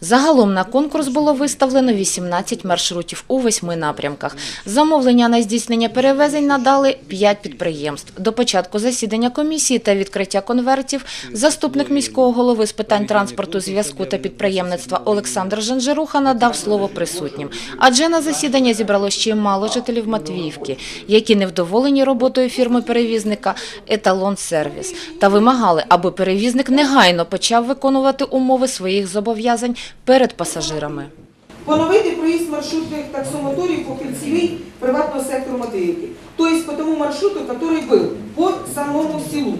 Загалом на конкурс було виставлено 18 маршрутів у восьми напрямках. Замовлення на здійснення перевезень надали 5 підприємств. До початку засідання комісії та відкриття конвертів заступник міського голови з питань транспорту, зв'язку та підприємництва Олександр Жанжеруха надав слово присутнім. Адже на засідання зібрало ще мало жителів Матвіївки, які невдоволені роботою фірми-перевізника «Еталон Сервіс» та вимагали, аби перевізник негайно почав виконувати умови своїх зобов'язань перед пасажирами. Поновити проїзд маршрутних таксомоторів по кільцевій приватного сектору Матвіївки. Тобто по тому маршруту, який був по самому селу.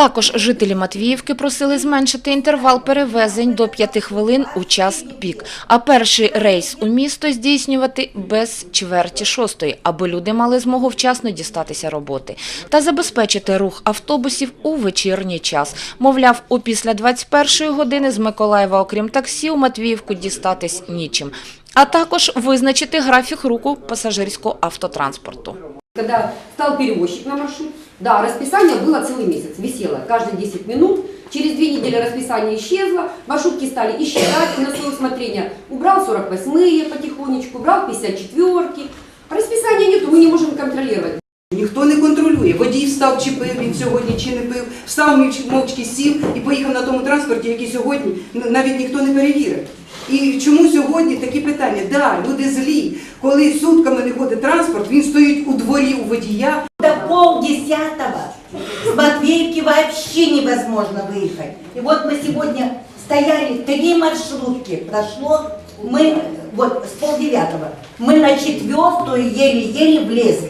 Також жителі Матвіївки просили зменшити інтервал перевезень до 5 хвилин у час пік, а перший рейс у місто здійснювати без чверті шостої, аби люди мали змогу вчасно дістатися роботи, та забезпечити рух автобусів у вечірній час. Мовляв, опісля 21 години з Миколаєва, окрім таксі, у Матвіївку дістатись нічим. А також визначити графік руху пасажирського автотранспорту. Когда стал перевозчик на маршрут, да, расписание было целый месяц, висело каждые 10 минут. Через две недели расписание исчезло, маршрутки стали исчезать на свое усмотрение. Убрал 48-е потихонечку, убрал 54-ки. А расписания нету, мы не можем контролировать. Ніхто не контролює. Водій встав, чи пив він сьогодні, чи не пив, встав мовч- мовчки сів і поїхав на тому транспорті, який сьогодні н- навіть ніхто не перевірив. І чому сьогодні такі питання? Да, люди злі. Коли сутками не ходить транспорт, він стоїть у дворі у водія, До полдесятого с Матвеевки вообще невозможно выехать. И вот мы сегодня стояли, три маршрутки прошло, мы вот с полдевятого, мы на четвертую еле-еле влезли.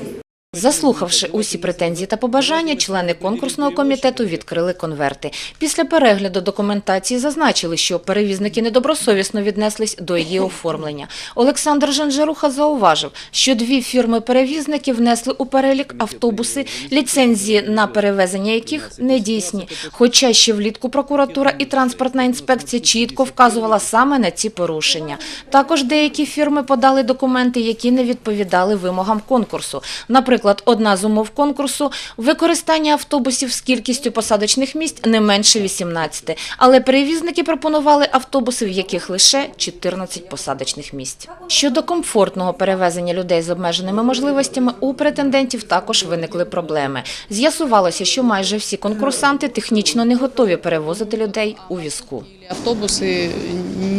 Заслухавши усі претензії та побажання, члени конкурсного комітету відкрили конверти. Після перегляду документації зазначили, що перевізники недобросовісно віднеслись до її оформлення. Олександр Жанжеруха зауважив, що дві фірми-перевізники внесли у перелік автобуси, ліцензії на перевезення яких не дійсні. Хоча ще влітку прокуратура і транспортна інспекція чітко вказувала саме на ці порушення. Також деякі фірми подали документи, які не відповідали вимогам конкурсу. Наприклад, одна з умов конкурсу – використання автобусів з кількістю посадочних місць не менше 18, але перевізники пропонували автобуси, в яких лише 14 посадочних місць. Щодо комфортного перевезення людей з обмеженими можливостями, у претендентів також виникли проблеми. З'ясувалося, що майже всі конкурсанти технічно не готові перевозити людей у візку. Автобусы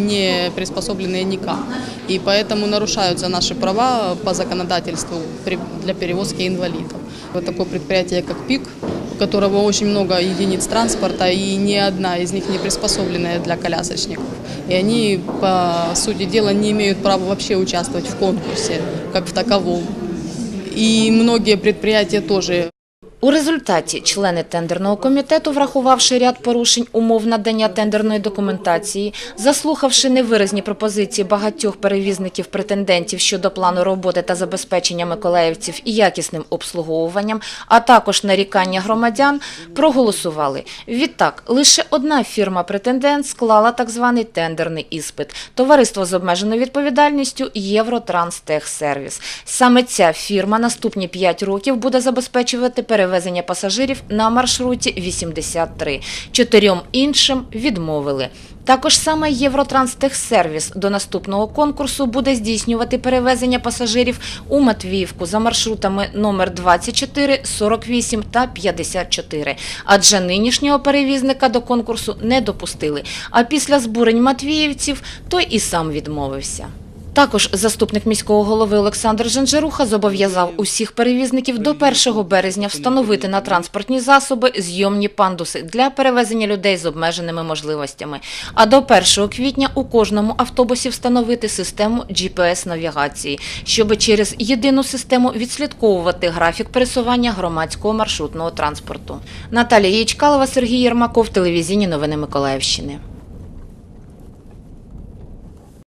не приспособленные никак, и поэтому нарушаются наши права по законодательству при- для перевозки инвалидов. Вот такое предприятие, как ПИК, у которого очень много единиц транспорта, и ни одна из них не приспособленная для колясочников. И они, по сути дела, не имеют права вообще участвовать в конкурсе, как в таковом. И многие предприятия тоже У результаті члени тендерного комітету, врахувавши ряд порушень умов надання тендерної документації, заслухавши невиразні пропозиції багатьох перевізників-претендентів щодо плану роботи та забезпечення миколаївців і якісним обслуговуванням, а також нарікання громадян, проголосували. Відтак, лише одна фірма-претендент склала так званий тендерний іспит – товариство з обмеженою відповідальністю «Євротранстехсервіс». Саме ця фірма наступні 5 років буде забезпечувати перевезення пасажирів на маршруті 83. Чотирьом іншим відмовили. Також саме Євротранстехсервіс до наступного конкурсу буде здійснювати перевезення пасажирів у Матвіївку за маршрутами номер 24, 48 та 54. Адже нинішнього перевізника до конкурсу не допустили. А після збурень матвіївців той і сам відмовився. Також заступник міського голови Олександр Жанжеруха зобов'язав усіх перевізників до 1 березня встановити на транспортні засоби зйомні пандуси для перевезення людей з обмеженими можливостями. А до 1 квітня у кожному автобусі встановити систему GPS-навігації, щоб через єдину систему відслідковувати графік пересування громадського маршрутного транспорту. Наталія Ячкалова, Сергій Єрмаков, телевізійні новини Миколаївщини.